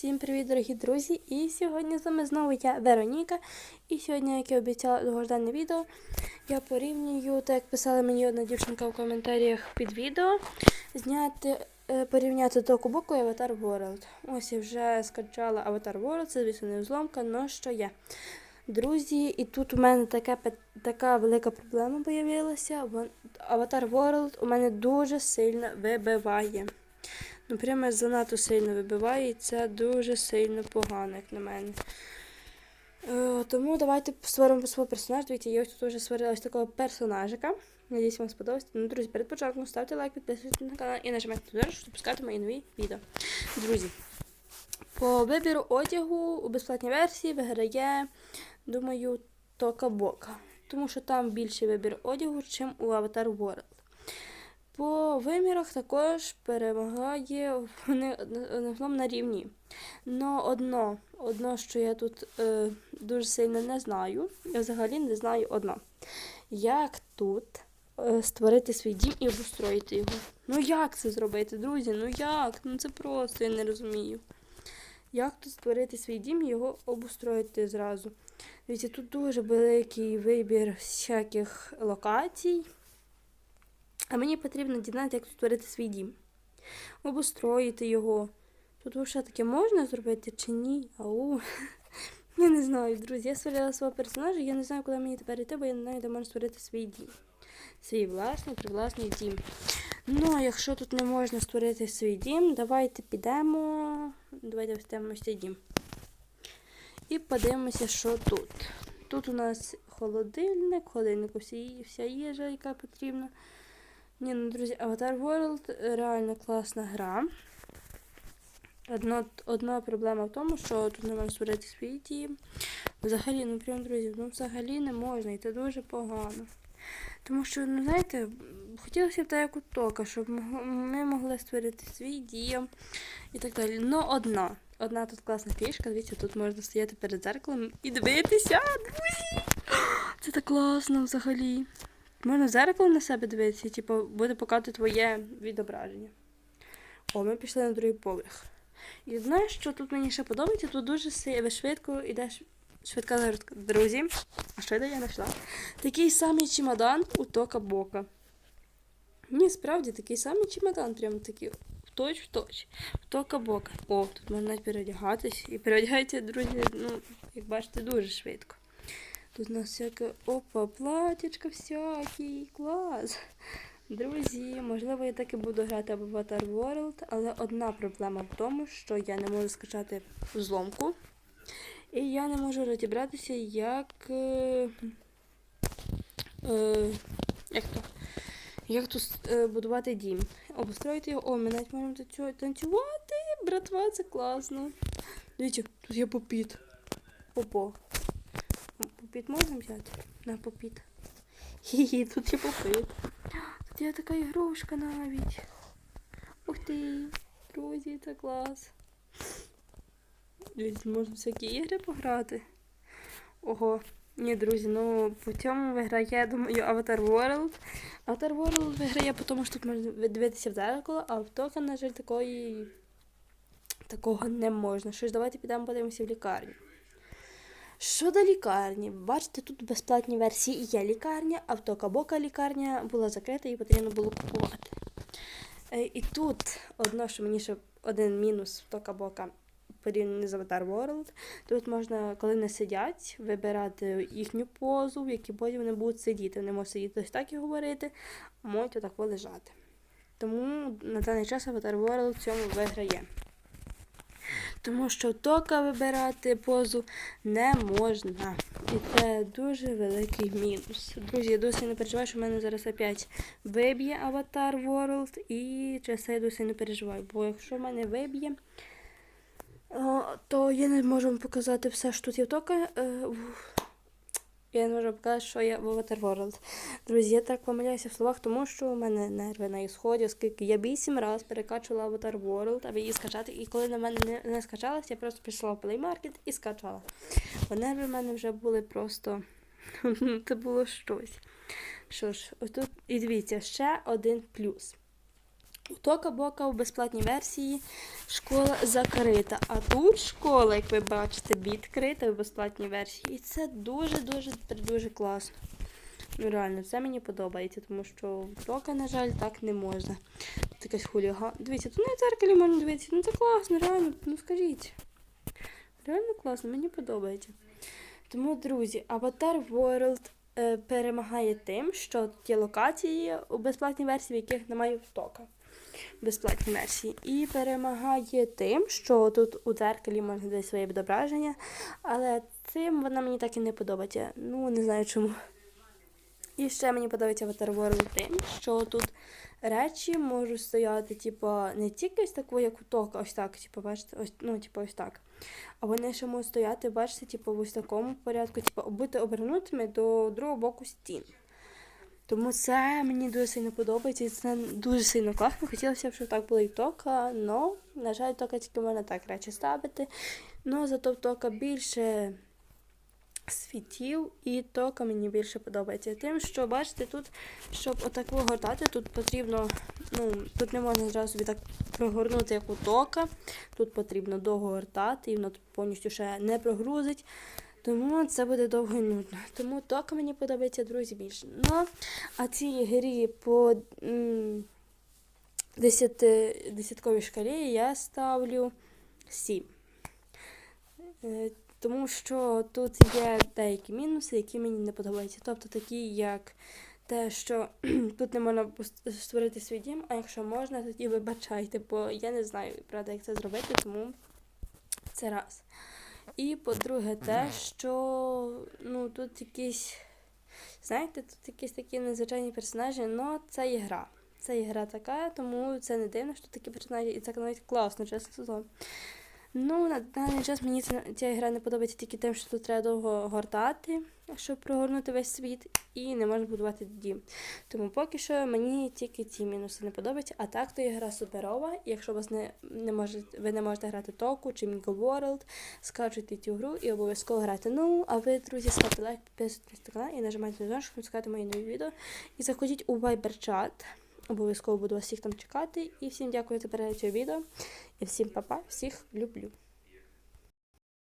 Всім привіт, дорогі друзі! І сьогодні з вами знову я Вероніка. І сьогодні, як і обіцяла довгождане відео, я порівнюю, так як писала мені одна дівчинка в коментарях під відео, зняти, е, порівняти Току Боку і Avatar World. Ось я вже скачала Avatar World, це звісно не взломка, але що є. Друзі, і тут у мене така, така велика проблема появилася. Вон- Avatar World у мене дуже сильно вибиває. Ну, прямо занадто сильно вибиває, і це дуже сильно погано, як на мене. Е, тому давайте створимо свого персонажа. Дивіться, я ось тут вже створила ось такого персонажика. Надіюсь, вам сподобається. Ну, друзі, перед початком ставте лайк, підписуйтесь на канал і нажимайте на щоб пускати мої нові відео. Друзі, по вибіру одягу у безплатній версії виграє, думаю, Тока Бока. Тому що там більший вибір одягу, ніж у Avatar World. По вимірах також перемагає вони одним на рівні. Но одно, одно, що я тут е, дуже сильно не знаю, я взагалі не знаю одно. Як тут е, створити свій дім і обустроїти його? Ну як це зробити, друзі? Ну як? Ну це просто я не розумію. Як тут створити свій дім і його обустроїти зразу? Дивіться, тут дуже великий вибір всяких локацій. А мені потрібно дізнатися, як тут створити свій дім. Обустроїти його. Тут вже таке можна зробити чи ні? Ау. Я не знаю, друзі. Я створила свого персонажа, я не знаю, куди мені тепер йти, бо я не знаю, де можна створити свій дім. Свій власний, привласний дім. Ну, а якщо тут не можна створити свій дім, давайте підемо. Давайте встаємо цей дім. І подивимося, що тут. Тут у нас холодильник, в холодильнику всі, вся їжа, яка потрібна. Ні, ну, друзі, Avatar World реально класна гра. Одно, одна проблема в тому, що тут не можна створити свій дім. Взагалі, ну прям, друзі, ну взагалі не можна, і це дуже погано. Тому що, ну знаєте, хотілося б так як у Тока, щоб ми могли створити свій дім і так далі. Ну, одна. Одна тут класна фішка, дивіться, тут можна стояти перед зеркалом і дивитися, друзі! Це так класно взагалі. Можна зеркало на себе дивитися, і, типу, буде показувати твоє відображення. О, ми пішли на другий поверх. І знаєш, що тут мені ще подобається? Тут дуже си- швидко йдеш швидка загрузка. Друзі, а що я знайшла? Такий самий чемодан у Тока Бока. Ні, справді такий самий чемодан, прямо такий точ в точ. В Тока Бока. О, тут можна переодягатись. І переодягається, друзі, ну, як бачите, дуже швидко. Тут у нас всяке опа, платічка всякі, клас. Друзі, можливо, я так і буду грати в Avatar World, але одна проблема в тому, що я не можу скачати зломку. І я не можу розібратися, як. Е, е, як то? Як тут е, будувати дім. Обустроїти його. О, ми навіть можемо танцю- танцювати. Братва, це класно. Дивіться, тут є попіт. Попо. Попіт можна взяти? На попіт. Хі-хі, тут є попит. Тут є така ігрушка навіть. Ух ти, друзі, це клас. Дивіться, можна всякі ігри пограти. Ого. Ні, друзі, ну по цьому виграє, я думаю, Avatar World. Avatar World виграє, тому що тут можна дивитися в дзеркало, а в Тока, на жаль, такої... такого не можна. Що ж, давайте підемо подивимося в лікарню. Щодо лікарні, бачите, тут в безплатній версії є лікарня, а в Тока Бока лікарня була закрита і потрібно було купувати. Е, І тут одно, що мені ще один мінус в Тока Бока порівняно з Avatar World. Тут можна, коли не сидять, вибирати їхню позу, в якій позі вони будуть сидіти. Вони можуть сидіти ось так і говорити, можуть отак лежати. Тому на даний час Avatar World в цьому виграє. Тому що тока вибирати позу не можна. І це дуже великий мінус. Друзі, я досі не переживаю, що в мене зараз опять виб'є Avatar World. І через це я досі не переживаю. Бо якщо в мене виб'є, то я не можу вам показати все, що тут є тока. Я не можу показати, що я в Avatar World. Друзі, я так помиляюся в словах, тому що у мене нерви на ісході, оскільки я вісім разів перекачувала Avatar World, аби її скачати. І коли на мене не, не скачалася, я просто пішла в Play Market і скачала. Бо нерви в мене вже були просто. Це було щось. Що ж, ось тут і дивіться, ще один плюс. Тока Бока в безплатній версії школа закрита. А тут школа, як ви бачите, відкрита в безплатній версії. І це дуже-дуже дуже класно. Ну, реально, це мені подобається, тому що в на жаль, так не можна. Тут якась хуліга. Дивіться, тут на дзеркалі можна дивитися. Ну це класно, реально, ну скажіть. Реально класно, мені подобається. Тому, друзі, Avatar World перемагає тим, що ті локації у безплатній версії, в яких немає втока. В безплатній версії. І перемагає тим, що тут у дзеркалі можна дати своє відображення, але цим вона мені так і не подобається. Ну, не знаю чому. І ще мені подобається Avatar тим, що тут речі можуть стояти, типу, не тільки ось такою, як у тока, ось так, типу, бачите, ось, ну, типу, ось так. А вони ще можуть стояти, бачите, типу, в ось такому порядку, типу, бути обернутими до другого боку стін. Тому це мені дуже сильно подобається, і це дуже сильно класно. Хотілося б, щоб так було і тока, але, на жаль, тока тільки можна так речі ставити. Ну, зато в тока більше світів, і тока мені більше подобається. Тим, що бачите, тут, щоб отак гортати, тут потрібно, ну, тут не можна зразу собі так прогорнути, як у тока. Тут потрібно довго гортати, і воно тут повністю ще не прогрузить. Тому це буде довго і нудно. Тому тока мені подобається, друзі, більше. Ну, а цій грі по десятковій шкалі я ставлю 7. Тому що тут є деякі мінуси, які мені не подобаються. Тобто такі, як те, що тут не можна створити свій дім, а якщо можна, тоді вибачайте, бо я не знаю, правда, як це зробити, тому це раз. І по-друге, те, що ну, тут якісь, знаєте, тут якісь такі незвичайні персонажі, але це є гра. Це є гра така, тому це не дивно, що такі персонажі, і це навіть класно, чесно. Ну, на даний час мені ця, ця гра не подобається тільки тим, що тут треба довго гортати, щоб прогорнути весь світ, і не можна будувати дім. Тому поки що мені тільки ці мінуси не подобаються. А так то гра суперова. Якщо вас не, не можете, ви не можете грати току чи Mingle World, скачуйте цю гру і обов'язково грати. Ну, а ви, друзі, ставте лайк, підписуйтесь на канал і нажимайте на щоб не чекати мої нові відео. І заходіть у Viber чат. Обов'язково буду вас всіх там чекати. І всім дякую за перегляд цього відео. І всім па-па, всіх люблю.